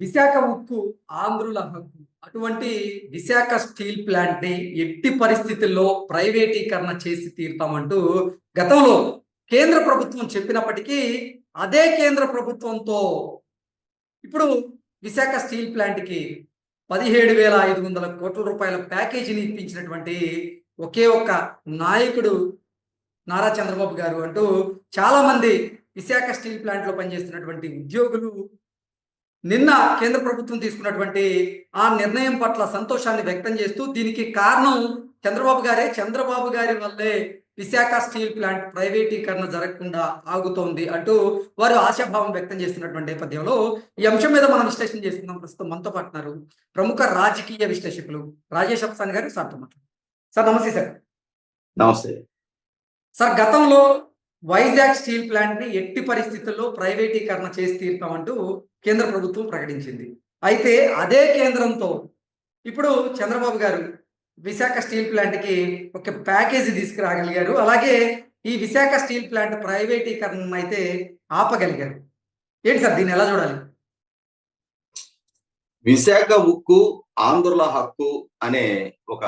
విశాఖ ఉక్కు ఆంధ్రుల హక్కు. అటువంటి విశాఖ స్టీల్ ప్లాంట్ని ఎట్టి పరిస్థితుల్లో ప్రైవేటీకరణ చేసి తీరుతామంటూ గతంలో కేంద్ర ప్రభుత్వం చెప్పినప్పటికీ అదే కేంద్ర ప్రభుత్వంతో ఇప్పుడు విశాఖ స్టీల్ ప్లాంట్కి పదిహేడు వేల ఐదు వందల కోట్ల రూపాయల ప్యాకేజీని ఇప్పించినటువంటి ఒకే ఒక్క నాయకుడు నారా చంద్రబాబు గారు అంటూ చాలామంది విశాఖ స్టీల్ ప్లాంట్లో పనిచేస్తున్నటువంటి ఉద్యోగులు నిన్న కేంద్ర ప్రభుత్వం తీసుకున్నటువంటి ఆ నిర్ణయం పట్ల సంతోషాన్ని వ్యక్తం చేస్తూ దీనికి కారణం చంద్రబాబు గారే. చంద్రబాబు గారి వల్లే విశాఖ స్టీల్ ప్లాంట్ ప్రైవేటీకరణ జరగకుండా ఆగుతోంది అంటూ వారు ఆశాభావం వ్యక్తం చేస్తున్నటువంటి నేపథ్యంలో ఈ అంశం మీద మనం విశ్లేషణ చేసుకుందాం ప్రస్తుతం మనతో పాటు ఉన్నారు ప్రముఖ రాజకీయ విశ్లేషకులు రాజేష్ అప్సాన్ గారు. సార్తో మాట్లాడు సార్ నమస్తే సార్. నమస్తే. సార్ గతంలో వైజాగ్ స్టీల్ ప్లాంట్ని ఎట్టి పరిస్థితుల్లో ప్రైవేటీకరణ చేసి తీరుతామంటూ కేంద్ర ప్రభుత్వం ప్రకటించింది. అయితే అదే కేంద్రంతో ఇప్పుడు చంద్రబాబు గారు విశాఖ స్టీల్ ప్లాంట్కి ఒక ప్యాకేజీ తీసుకురాగలిగారు. అలాగే ఈ విశాఖ స్టీల్ ప్లాంట్ ప్రైవేటీకరణ అయితే ఆపగలిగారు. ఏంటి సార్ దీన్ని ఎలా చూడాలి? విశాఖ ఉక్కు ఆంధ్రుల హక్కు అనే ఒక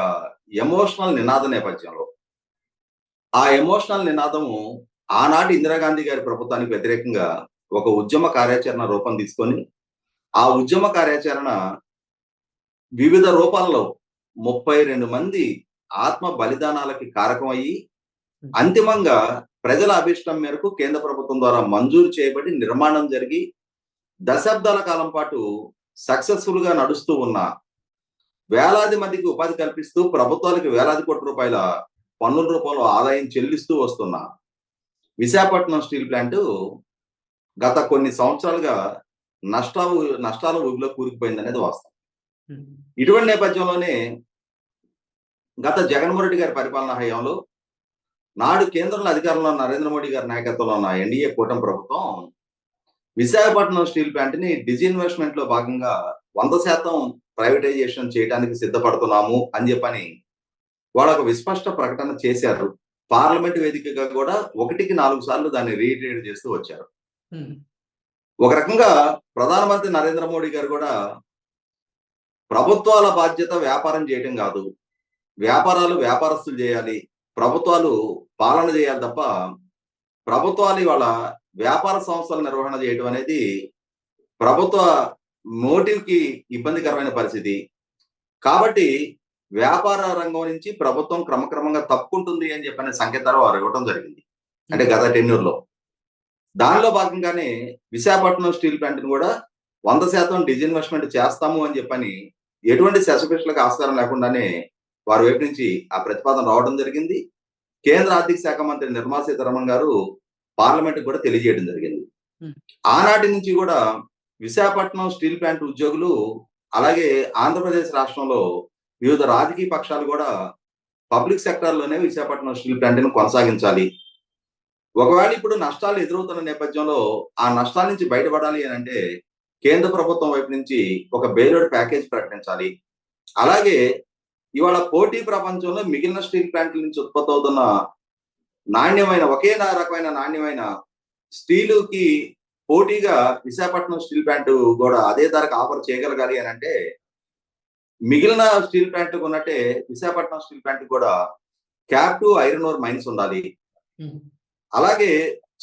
ఎమోషనల్ నినాద నేపథ్యంలో. ఆ ఎమోషనల్ నినాదము ఆనాటి ఇందిరాగాంధీ గారి ప్రభుత్వానికి వ్యతిరేకంగా ఒక ఉద్యమ కార్యాచరణ రూపం తీసుకొని ఆ ఉద్యమ కార్యాచరణ వివిధ రూపాల్లో ముప్పై రెండు మంది ఆత్మ బలిదానాలకి కారకం అయ్యి అంతిమంగా ప్రజల అభిష్టం మేరకు కేంద్ర ప్రభుత్వం ద్వారా మంజూరు చేయబడి నిర్మాణం జరిగి దశాబ్దాల కాలం పాటు సక్సెస్ఫుల్గా నడుస్తూ ఉన్న వేలాది మందికి ఉపాధి కల్పిస్తూ ప్రభుత్వాలకు వేలాది కోట్ల రూపాయల పన్నుల రూపంలో ఆదాయం చెల్లిస్తూ వస్తున్న విశాఖపట్నం స్టీల్ ప్లాంట్ గత కొన్ని సంవత్సరాలుగా నష్టాలు నష్టాల ఊబిలో కూరుకుపోయింది అనేది వాస్తవం. ఇటువంటి నేపథ్యంలోనే గత జగన్మోహన్ రెడ్డి గారి పరిపాలనా హయాంలో నాడు కేంద్రంలో అధికారంలో నరేంద్ర మోడీ గారి నాయకత్వంలో ఉన్న ఎన్డీఏ కూటమి ప్రభుత్వం విశాఖపట్నం స్టీల్ ప్లాంట్ని డిజిన్వెస్ట్మెంట్లో భాగంగా వంద శాతం ప్రైవేటైజేషన్ చేయడానికి సిద్ధపడుతున్నాము అని చెప్పని వాళ్ళు ఒక విస్పష్ట ప్రకటన చేశారు. పార్లమెంట్ వేదికగా కూడా ఒకటికి నాలుగు సార్లు దాన్ని రీట్రేట్ చేస్తూ వచ్చారు. ఒక రకంగా ప్రధానమంత్రి నరేంద్ర మోడీ గారు కూడా ప్రభుత్వాల బాధ్యత వ్యాపారం చేయటం కాదు. వ్యాపారాలు వ్యాపారస్తులు చేయాలి ప్రభుత్వాలు పాలన చేయాలి తప్ప ప్రభుత్వాలు ఇవాళ వ్యాపార సంస్థల నిర్వహణ చేయటం అనేది ప్రభుత్వ మోటివ్కి ఇబ్బందికరమైన పరిస్థితి. కాబట్టి వ్యాపార రంగం నుంచి ప్రభుత్వం క్రమక్రమంగా తప్పుకుంటుంది అని చెప్పిన సంకేతాలు వారు ఇవ్వడం జరిగింది. అంటే గత టెన్యూర్లో దానిలో భాగంగానే విశాఖపట్నం స్టీల్ ప్లాంట్ కూడా వంద శాతం డిజిన్వెస్ట్మెంట్ చేస్తాము అని చెప్పని ఎటువంటి శశపిషలకు ఆస్కారం లేకుండానే వారి వైపు నుంచి ఆ ప్రతిపాదన రావడం జరిగింది. కేంద్ర ఆర్థిక శాఖ మంత్రి నిర్మలా సీతారామన్ గారు పార్లమెంట్ కూడా తెలియజేయడం జరిగింది. ఆనాటి నుంచి కూడా విశాఖపట్నం స్టీల్ ప్లాంట్ ఉద్యోగులు అలాగే ఆంధ్రప్రదేశ్ రాష్ట్రంలో వివిధ రాజకీయ పక్షాలు కూడా పబ్లిక్ సెక్టర్లోనే విశాఖపట్నం స్టీల్ ప్లాంట్ను కొనసాగించాలి. ఒకవేళ ఇప్పుడు నష్టాలు ఎదురవుతున్న నేపథ్యంలో ఆ నష్టాల నుంచి బయటపడాలి అని అంటే కేంద్ర ప్రభుత్వం వైపు నుంచి ఒక బెయిల్అవుట్ ప్యాకేజ్ ప్రకటించాలి. అలాగే ఇవాళ పోటీ ప్రపంచంలో మిగిలిన స్టీల్ ప్లాంట్ల నుంచి ఉత్పత్తి అవుతున్న నాణ్యమైన ఒకే రకమైన నాణ్యమైన స్టీలుకి పోటీగా విశాఖపట్నం స్టీల్ ప్లాంట్ కూడా అదే ధరకు ఆఫర్ చేయగలగాలి అని అంటే మిగిలిన స్టీల్ ప్లాంట్ ఉన్నట్టే విశాఖపట్నం స్టీల్ ప్లాంట్ కూడా captive iron ore mines ఉండాలి. అలాగే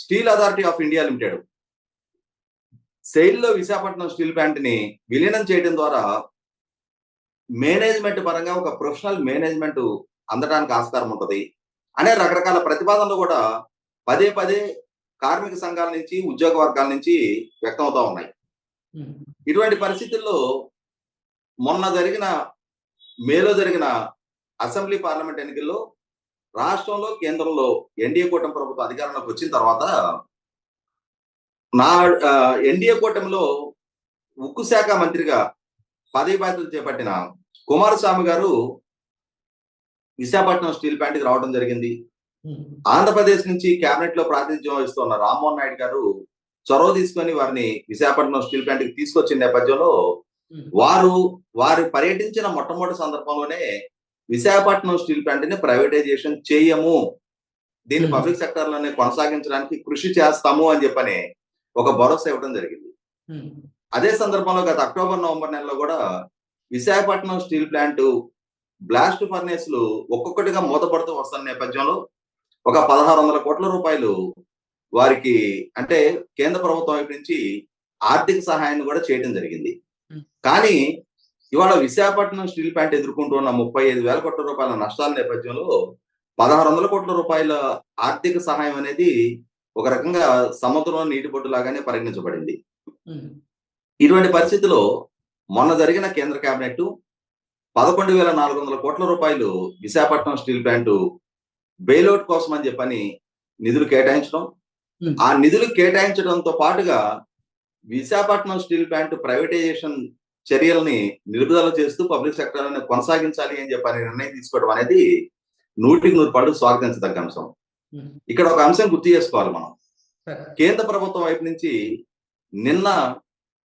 Steel Authority of India Limited సెయిల్లో Visakhapatnam steel ప్లాంట్ని విలీనం చేయడం ద్వారా మేనేజ్మెంట్ పరంగా ఒక ప్రొఫెషనల్ మేనేజ్మెంట్ అందడానికి ఆస్కారం ఉంటుంది. అనే రకరకాల ప్రతిపాదనలు కూడా పదే పదే కార్మిక సంఘాల నుంచి ఉద్యోగ వర్గాల నుంచి వ్యక్తం అవుతా ఉన్నాయి ఇటువంటి పరిస్థితుల్లో మొన్న జరిగిన మేలో జరిగిన అసెంబ్లీ పార్లమెంట్ ఎన్నికల్లో రాష్ట్రంలో కేంద్రంలో ఎన్డీఏ కూటమి ప్రభుత్వం అధికారంలోకి వచ్చిన తర్వాత నా ఎన్డీఏ కూటమిలో ఉక్కు శాఖ మంత్రిగా పదవి బాధ్యతలు చేపట్టిన కుమారస్వామి గారు విశాఖపట్నం స్టీల్ ప్లాంట్కి రావడం జరిగింది. ఆంధ్రప్రదేశ్ నుంచి కేబినెట్లో ప్రాతినిధ్యం వహిస్తున్న రామ్మోహన్ నాయుడు గారు చొరవ తీసుకొని వారిని విశాఖపట్నం స్టీల్ ప్లాంట్కి తీసుకొచ్చిన నేపథ్యంలో వారు వారు పర్యటించిన మొట్టమొదటి సందర్భంలోనే విశాఖపట్నం స్టీల్ ప్లాంట్ని ప్రైవేటైజేషన్ చేయము. దీన్ని పబ్లిక్ సెక్టర్లోనే కొనసాగించడానికి కృషి చేస్తాము అని చెప్పని ఒక భరోసా ఇవ్వడం జరిగింది. అదే సందర్భంలో గత అక్టోబర్ నవంబర్ నెలలో కూడా విశాఖపట్నం స్టీల్ ప్లాంట్ బ్లాస్ట్ ఫర్నేస్లు ఒక్కొక్కటిగా మూతపడుతూ వస్తున్న నేపథ్యంలో ఒక పదహారు వందల కోట్ల రూపాయలు వారికి అంటే కేంద్ర ప్రభుత్వం వైపు నుంచి ఆర్థిక సహాయాన్ని కూడా చేయడం జరిగింది. కానీ ఇవాళ విశాఖపట్నం స్టీల్ ప్లాంట్ ఎదుర్కొంటున్న ముప్పై ఐదు వేల కోట్ల రూపాయల నష్టాల నేపథ్యంలో పదహారు వందల కోట్ల రూపాయల ఆర్థిక సహాయం అనేది ఒక రకంగా సముద్రంలో నీటి బొట్టు లాగానే పరిగణించబడింది. ఇటువంటి పరిస్థితిలో మొన్న జరిగిన కేంద్ర కేబినెట్ పదకొండు వేల నాలుగు వందల కోట్ల రూపాయలు విశాఖపట్నం స్టీల్ ప్లాంట్ బెయిలౌట్ కోసం అని చెప్పని నిధులు కేటాయించడం. ఆ నిధులు కేటాయించడంతో పాటుగా విశాఖపట్నం స్టీల్ ప్లాంట్ ప్రైవేటైజేషన్ చర్యల్ని నిలుపుదల చేస్తూ పబ్లిక్ సెక్టర్ కొనసాగించాలి అని చెప్పని నిర్ణయం తీసుకోవడం అనేది నూటికి నూరు పళ్ళు స్వాగతించదగ్గ అంశం. ఇక్కడ ఒక అంశం గుర్తు చేసుకోవాలి మనం. కేంద్ర ప్రభుత్వం వైపు నుంచి నిన్న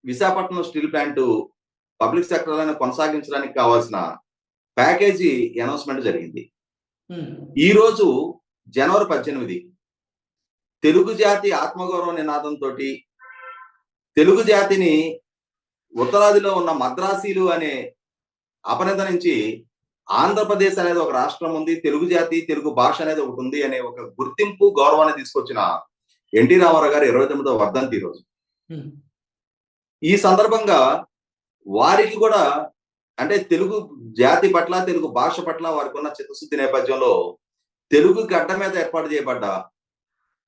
Visakhapatnam steel plant public sector కొనసాగించడానికి కావాల్సిన ప్యాకేజీ అనౌన్స్మెంట్ జరిగింది. ఈ రోజు జనవరి పద్దెనిమిది తెలుగు జాతి ఆత్మగౌరవ నినాదంతో తెలుగు జాతిని ఉత్తరాదిలో ఉన్న మద్రాసీలు అనే అపనింద నుంచి ఆంధ్రప్రదేశ్ అనేది ఒక రాష్ట్రం ఉంది తెలుగు జాతి తెలుగు భాష అనేది ఒకటి ఉంది అనే ఒక గుర్తింపు గౌరవాన్ని తీసుకొచ్చిన ఎన్టీ రామారావు గారు ఇరవై తొమ్మిదో వర్ధంతి రోజు. ఈ సందర్భంగా వారికి కూడా అంటే తెలుగు జాతి పట్ల తెలుగు భాష పట్ల వారికి ఉన్న చిత్తశుద్ధి నేపథ్యంలో తెలుగు గడ్డ మీద ఏర్పాటు చేయబడ్డ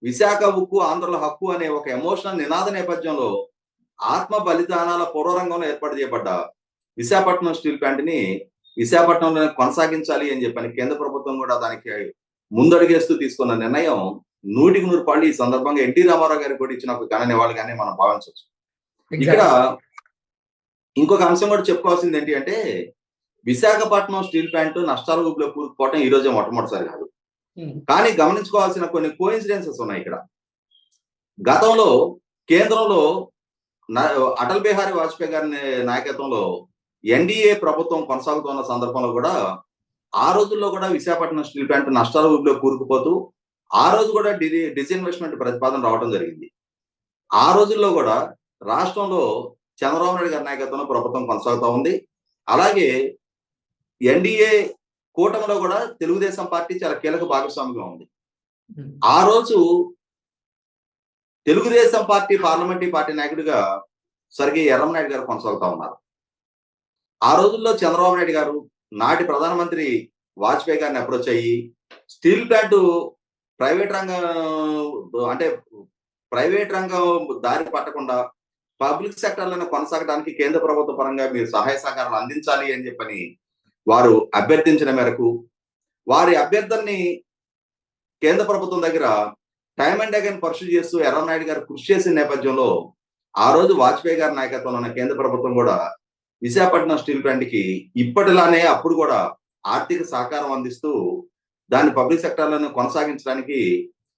విశాఖ ఉక్కు ఆంధ్రుల హక్కు అనే ఒక ఎమోషనల్ నినాద నేపథ్యంలో ఆత్మ బలిదానాల పూర్వరంగంలో ఏర్పాటు చేయబడ్డ విశాఖపట్నం స్టీల్ ప్లాంట్ని విశాఖపట్నంలో కొనసాగించాలి అని చెప్పని కేంద్ర ప్రభుత్వం కూడా దానికి ముందడుగేస్తూ తీసుకున్న నిర్ణయం నూటికి నూరు పాళ్ళు ఈ సందర్భంగా ఎన్టీ రామారావు గారికి కూడా ఇచ్చిన ఒక ఘన నివాళిగానే మనం భావించవచ్చు. ఇక్కడ. ఇంకొక అంశం కూడా చెప్పుకోవాల్సింది ఏంటి అంటే విశాఖపట్నం స్టీల్ ప్లాంట్ నష్టాల ఊపిలో కూరుకుపోవటం ఈ రోజే మొట్టమొదటిసారి కాదు. ఉమ్, కానీ గమనించుకోవాల్సిన కొన్ని కోయిన్సిడెన్సెస్ ఉన్నాయి ఇక్కడ. గతంలో కేంద్రంలో అటల్ బిహారీ వాజ్పేయి గారి నాయకత్వంలో ఎన్డీఏ ప్రభుత్వం కొనసాగుతున్న సందర్భంలో కూడా ఆ రోజుల్లో కూడా విశాఖపట్నం స్టీల్ ప్లాంట్ నష్టాల ఊపిలో కూరుకుపోతూ ఆ రోజు కూడా డి డిస్ఇన్వెస్ట్మెంట్ ప్రతిపాదన రావడం జరిగింది. ఆ రోజుల్లో కూడా రాష్ట్రంలో చంద్రబాబు నాయుడు గారి నాయకత్వంలో ప్రభుత్వం కొనసాగుతూ ఉంది. అలాగే ఎన్డీఏ కూటమిలో కూడా తెలుగుదేశం పార్టీ చాలా కీలక భాగస్వామిగా ఉంది. ఆ రోజు తెలుగుదేశం పార్టీ పార్లమెంటరీ పార్టీ నాయకుడిగా స్వర్గీయ ఎర్రంనాయుడు గారు కొనసాగుతా ఉన్నారు. ఆ రోజుల్లో చంద్రబాబు నాయుడు గారు నాటి ప్రధానమంత్రి వాజ్పేయి గారిని అప్రోచ్ అయ్యి స్టీల్ ప్లాంట్ ప్రైవేట్ రంగం అంటే ప్రైవేట్ రంగం దారి పట్టకుండా పబ్లిక్ సెక్టర్లను కొనసాగడానికి కేంద్ర ప్రభుత్వ పరంగా మీరు సహాయ సహకారాలు అందించాలి అని చెప్పని వారు అభ్యర్థించిన మేరకు వారి అభ్యర్థనని కేంద్ర ప్రభుత్వం దగ్గర టైమ్ అండ్ అగైన్ పర్సూ చేస్తూ ఎర్రనాయుడు గారు కృషి చేసిన నేపథ్యంలో ఆ రోజు వాజ్పేయి గారి నాయకత్వంలో ఉన్న కేంద్ర ప్రభుత్వం కూడా విశాఖపట్నం స్టీల్ ప్లాంట్కి ఇప్పటిలానే అప్పుడు కూడా ఆర్థిక సహకారం అందిస్తూ దాన్ని పబ్లిక్ సెక్టర్లను కొనసాగించడానికి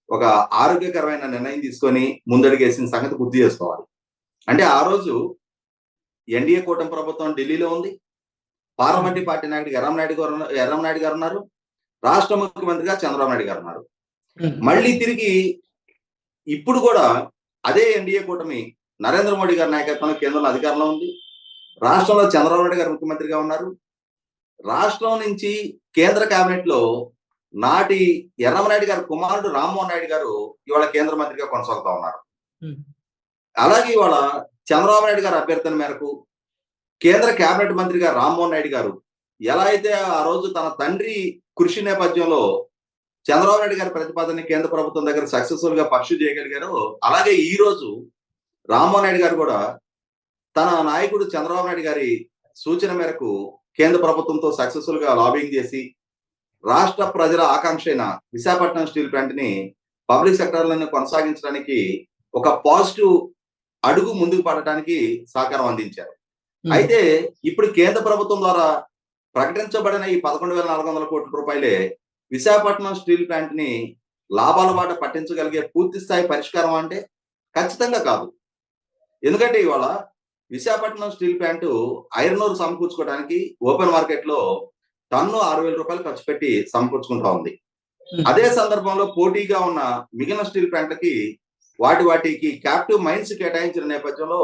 ఒక ఆరోగ్యకరమైన నిర్ణయం తీసుకొని ముందడుగేసిన సంగతి గుర్తు చేసుకోవాలి. అంటే ఆ రోజు ఎన్డీఏ కూటమి ప్రభుత్వం ఢిల్లీలో ఉంది. పార్లమెంటరీ పార్టీ నాయకుడు ఎర్రంనాయుడు గారు ఎర్రం నాయుడు గారు ఉన్నారు. రాష్ట్ర ముఖ్యమంత్రిగా చంద్రబాబు నాయుడు గారు ఉన్నారు. మళ్ళీ తిరిగి ఇప్పుడు కూడా అదే ఎన్డీఏ కూటమి నరేంద్ర మోడీ గారి నాయకత్వంలో కేంద్రంలో అధికారంలో ఉంది. రాష్ట్రంలో చంద్రబాబు నాయుడు గారు ముఖ్యమంత్రిగా ఉన్నారు. రాష్ట్రం నుంచి కేంద్ర కేబినెట్లో నాటి ఎర్రమనాయుడు గారి కుమారుడు రామ్మోహన్ నాయుడు గారు ఇవాళ కేంద్ర మంత్రిగా కొనసాగుతా ఉన్నారు. అలాగే ఇవాళ చంద్రబాబు నాయుడు గారి అభ్యర్థన మేరకు కేంద్ర కేబినెట్ మంత్రిగా రామ్మోహన్ నాయుడు గారు ఎలా అయితే ఆ రోజు తన తండ్రి కృషి నేపథ్యంలో చంద్రబాబు నాయుడు గారి ప్రతిపాదన కేంద్ర ప్రభుత్వం దగ్గర సక్సెస్ఫుల్గా పర్సూ చేయగలిగారు. అలాగే ఈ రోజు రామ్మోహన్ నాయుడు గారు కూడా తన నాయకుడు చంద్రబాబు నాయుడు గారి సూచన మేరకు కేంద్ర ప్రభుత్వంతో సక్సెస్ఫుల్గా లాబింగ్ చేసి రాష్ట్ర ప్రజల ఆకాంక్ష అయిన విశాఖపట్నం స్టీల్ ప్లాంట్ని పబ్లిక్ సెక్టర్లను కొనసాగించడానికి ఒక పాజిటివ్ అడుగు ముందుకు పడటానికి సహకారం అందించారు. అయితే ఇప్పుడు కేంద్ర ప్రభుత్వం ద్వారా ప్రకటించబడిన ఈ పదకొండు వేల నాలుగు వందల కోట్ల రూపాయలే విశాఖపట్నం స్టీల్ ప్లాంట్ని లాభాల బాట పట్టించగలిగే పూర్తి స్థాయి పరిష్కారం అంటే ఖచ్చితంగా కాదు. ఎందుకంటే ఇవాళ Visakhapatnam steel plant iron ore సమకూర్చుకోవడానికి open మార్కెట్లో టన్ను ఆరు వేల రూపాయలు ఖర్చు పెట్టి సమకూర్చుకుంటా ఉంది. ఉమ్, అదే సందర్భంలో పోటీగా ఉన్న మిగిలిన స్టీల్ ప్లాంట్లకి వాటి వాటికి క్యాప్టివ్ మైన్స్ కేటాయించిన నేపథ్యంలో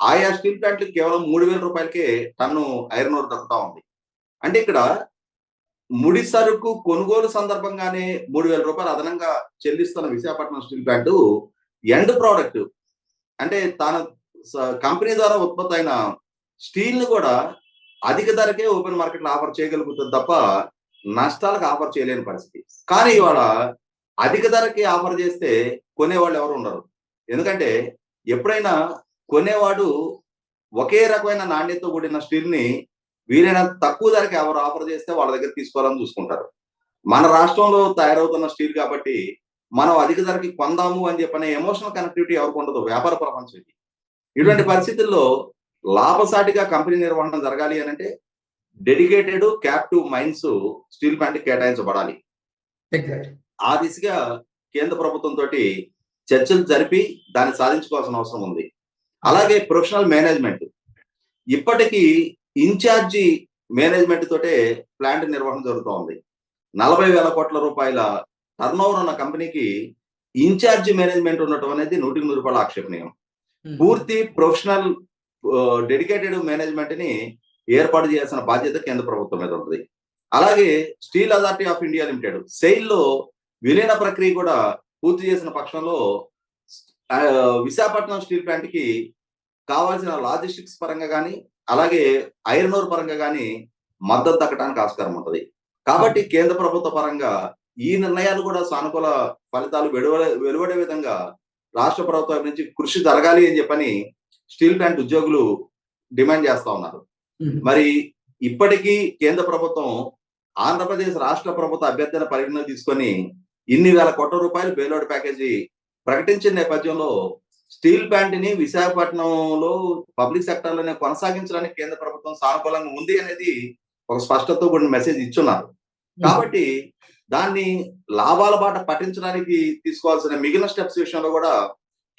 ఆయా స్టీల్ ప్లాంట్లు కేవలం మూడు వేల రూపాయలకే టన్ను ఐరన్ ఓర్ దక్కుతా ఉంది. అంటే ఇక్కడ ముడి సరుకు కొనుగోలు సందర్భంగానే మూడు వేల రూపాయలు అదనంగా చెల్లిస్తున్న Visakhapatnam steel plant end product. అంటే తాను కంపెనీ ద్వారా ఉత్పత్తి అయిన స్టీల్ని కూడా అధిక ధరకే ఓపెన్ మార్కెట్లో ఆఫర్ చేయగలుగుతుంది తప్ప నష్టాలకు ఆఫర్ చేయలేని పరిస్థితి. కానీ ఇవాళ అధిక ధరకి ఆఫర్ చేస్తే కొనేవాళ్ళు ఎవరు ఉండరు. ఎందుకంటే ఎప్పుడైనా కొనేవాడు ఒకే రకమైన నాణ్యతతో కూడిన స్టీల్ని వీలైనంత తక్కువ ధరకి ఎవరు ఆఫర్ చేస్తే వాళ్ళ దగ్గర తీసుకోవాలని చూసుకుంటారు. మన రాష్ట్రంలో తయారవుతున్న స్టీల్ కాబట్టి మనం అధిక ధరకి కొందాము అని చెప్పనే ఎమోషనల్ కనెక్టివిటీ ఎవరికి ఉండదు వ్యాపార ప్రపంచానికి ఇటువంటి పరిస్థితుల్లో లాభసాటిగా కంపెనీ నిర్వహణ జరగాలి అని అంటే dedicated captive mines steel plant కేటాయించబడాలి. ఆ దిశగా కేంద్ర ప్రభుత్వం తోటి చర్చలు జరిపి దాన్ని సాధించుకోవాల్సిన అవసరం ఉంది. అలాగే ప్రొఫెషనల్ మేనేజ్మెంట్ ఇప్పటికీ ఇన్ఛార్జి మేనేజ్మెంట్ తోటే ప్లాంట్ నిర్వహణ జరుగుతూ ఉంది నలభై వేల కోట్ల రూపాయల టర్న్ ఉన్న కంపెనీకి ఇన్ఛార్జి మేనేజ్మెంట్ ఉండటం అనేది నూటికి నూరు రూపాయల ఆక్షేపణీయం. పూర్తి ప్రొఫెషనల్ డెడికేటెడ్ మేనేజ్మెంట్ని ఏర్పాటు చేయాల్సిన బాధ్యత కేంద్ర ప్రభుత్వం మీద ఉంటుంది అలాగే steel authority of India limited సెయిల్లో విలీన ప్రక్రియ కూడా పూర్తి చేసిన పక్షంలో విశాఖపట్నం స్టీల్ ప్లాంట్కి కావాల్సిన లాజిస్టిక్స్ పరంగా కానీ అలాగే ఐరన్ ఓర్ పరంగా కానీ మద్దతు దక్కడానికి ఆస్కారం ఉంటుంది. కాబట్టి కేంద్ర ప్రభుత్వ పరంగా ఈ నిర్ణయాలు కూడా సానుకూల ఫలితాలు వెలువడే వెలువడే విధంగా రాష్ట్ర ప్రభుత్వం నుంచి కృషి జరగాలి అని చెప్పని స్టీల్ ప్లాంట్ ఉద్యోగులు డిమాండ్ చేస్తా ఉన్నారు. మరి ఇప్పటికీ కేంద్ర ప్రభుత్వం ఆంధ్రప్రదేశ్ రాష్ట్ర ప్రభుత్వ అభ్యర్థన పరిగణన తీసుకొని ఇన్ని వేల కోట్ల రూపాయలు బేలోడ్ ప్యాకేజీ ప్రకటించిన నేపథ్యంలో స్టీల్ ప్లాంట్ని విశాఖపట్నంలో పబ్లిక్ సెక్టర్లోనే కొనసాగించడానికి కేంద్ర ప్రభుత్వం సానుకూలంగా ఉంది అనేది ఒక స్పష్టతతో కూడిన మెసేజ్ ఇచ్చున్నారు. కాబట్టి దాన్ని లాభాల బాట పట్టించడానికి తీసుకోవాల్సిన మిగిలిన స్టెప్స్ విషయంలో కూడా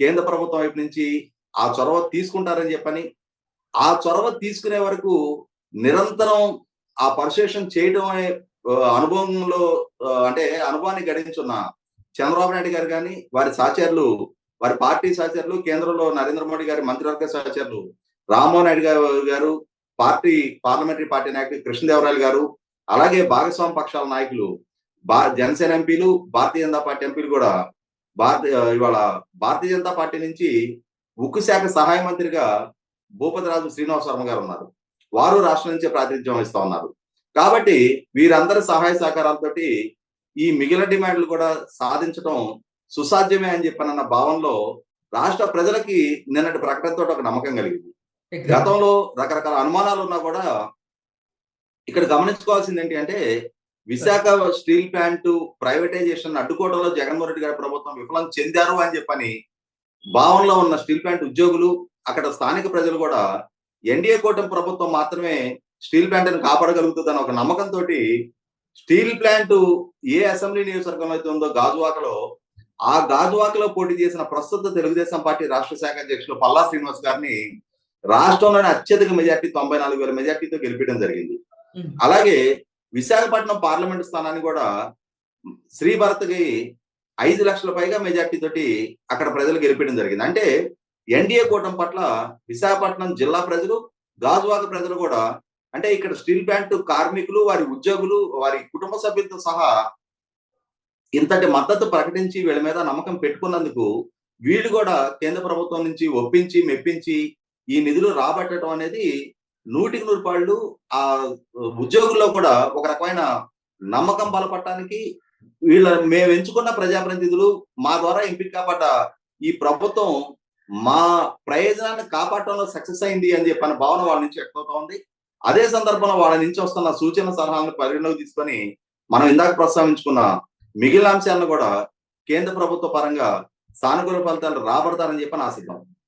కేంద్ర ప్రభుత్వం వైపు నుంచి ఆ చొరవ తీసుకుంటారని చెప్పని ఆ చొరవ తీసుకునే వరకు నిరంతరం ఆ పర్సేషన్ చేయడం అనుభవంలో అంటే అనుభవాన్ని గడించున్న చంద్రబాబు నాయుడు గారు కానీ వారి సహచరులు వారి పార్టీ సహచరులు కేంద్రంలో నరేంద్ర మోడీ గారి మంత్రివర్గ సహచరులు రామ్మోహన్ నాయుడు గారు గారు పార్టీ పార్లమెంటరీ పార్టీ నాయకులు కృష్ణదేవరాయలు గారు అలాగే భాగస్వామి పక్షాల నాయకులు బా జనసేన ఎంపీలు భారతీయ జనతా పార్టీ ఎంపీలు కూడా భారత ఇవాళ భారతీయ జనతా పార్టీ నుంచి ఉక్కు శాఖ సహాయ మంత్రిగా భూపతిరాజు శ్రీనివాస వర్మ గారు ఉన్నారు. వారు రాష్ట్రం నుంచే ప్రాతినిధ్యం వహిస్తా ఉన్నారు. కాబట్టి వీరందరి సహాయ సహకారాలతోటి ఈ మిగిలిన డిమాండ్లు కూడా సాధించడం సుసాధ్యమే అని చెప్పనన్న భావనలో రాష్ట్ర ప్రజలకి నిన్నటి ప్రకటనతో ఒక నమ్మకం కలిగింది. గతంలో రకరకాల అనుమానాలు ఉన్నా కూడా ఇక్కడ గమనించుకోవాల్సింది ఏంటి అంటే విశాఖ స్టీల్ ప్లాంట్ ప్రైవేటైజేషన్ అడ్డుకోవడంలో జగన్మోహన్ రెడ్డి గారి ప్రభుత్వం విఫలం చెందారు అని చెప్పని భావనలో ఉన్న స్టీల్ ప్లాంట్ ఉద్యోగులు అక్కడ స్థానిక ప్రజలు కూడా ఎన్డీఏ కూటమి ప్రభుత్వం మాత్రమే స్టీల్ ప్లాంట్ని కాపాడగలుగుతుందని ఒక నమ్మకంతో స్టీల్ ప్లాంట్ ఏ అసెంబ్లీ నియోజకవర్గంలో అయితే ఉందో గాజువాకలో ఆ గాజువాకలో పోటీ చేసిన ప్రస్తుత తెలుగుదేశం పార్టీ రాష్ట్ర శాఖ అధ్యక్షులు పల్లా శ్రీనివాస్ గారిని రాష్ట్రంలోని అత్యధిక మెజార్టీ తొంభై నాలుగు వేల మెజార్టీతో గెలిపించడం జరిగింది. అలాగే విశాఖపట్నం పార్లమెంట్ స్థానాన్ని కూడా శ్రీ భరత్కి ఐదు లక్షల పైగా మెజార్టీ తోటి అక్కడ ప్రజలు గెలిపించడం జరిగింది. అంటే ఎన్డీఏ కూటమి పట్ల విశాఖపట్నం జిల్లా ప్రజలు గాజువాక ప్రజలు కూడా అంటే ఇక్కడ స్టీల్ ప్లాంట్ కార్మికులు వారి ఉద్యోగులు వారి కుటుంబ సభ్యులతో సహా ఇంతటి మద్దతు ప్రకటించి వీళ్ళ మీద నమ్మకం పెట్టుకున్నందుకు వీళ్ళు కూడా కేంద్ర ప్రభుత్వం నుంచి ఒప్పించి మెప్పించి ఈ నిధులు రాబట్టడం అనేది నూటికి నూరు పాళ్ళు ఆ ఉద్యోగుల్లో కూడా ఒక రకమైన నమ్మకం బలపడటానికి వీళ్ళ మేము ఎంచుకున్న ప్రజాప్రతినిధులు మా ద్వారా ఎంపిక కాబట్ట ఈ ప్రభుత్వం మా ప్రయోజనాన్ని కాపాడటంలో సక్సెస్ అయింది అని చెప్పిన భావన వాళ్ళ నుంచి వ్యక్తమవుతా ఉంది. అదే సందర్భంలో వాళ్ళ నుంచి వస్తున్న సూచన సలహాలను పరిగణలోకి తీసుకొని మనం ఇందాక ప్రస్తావించుకున్న మిగిలిన అంశాలను కూడా కేంద్ర ప్రభుత్వ పరంగా సానుకూల ఫలితాలు రాబడతారని చెప్పని ఆశిద్దాం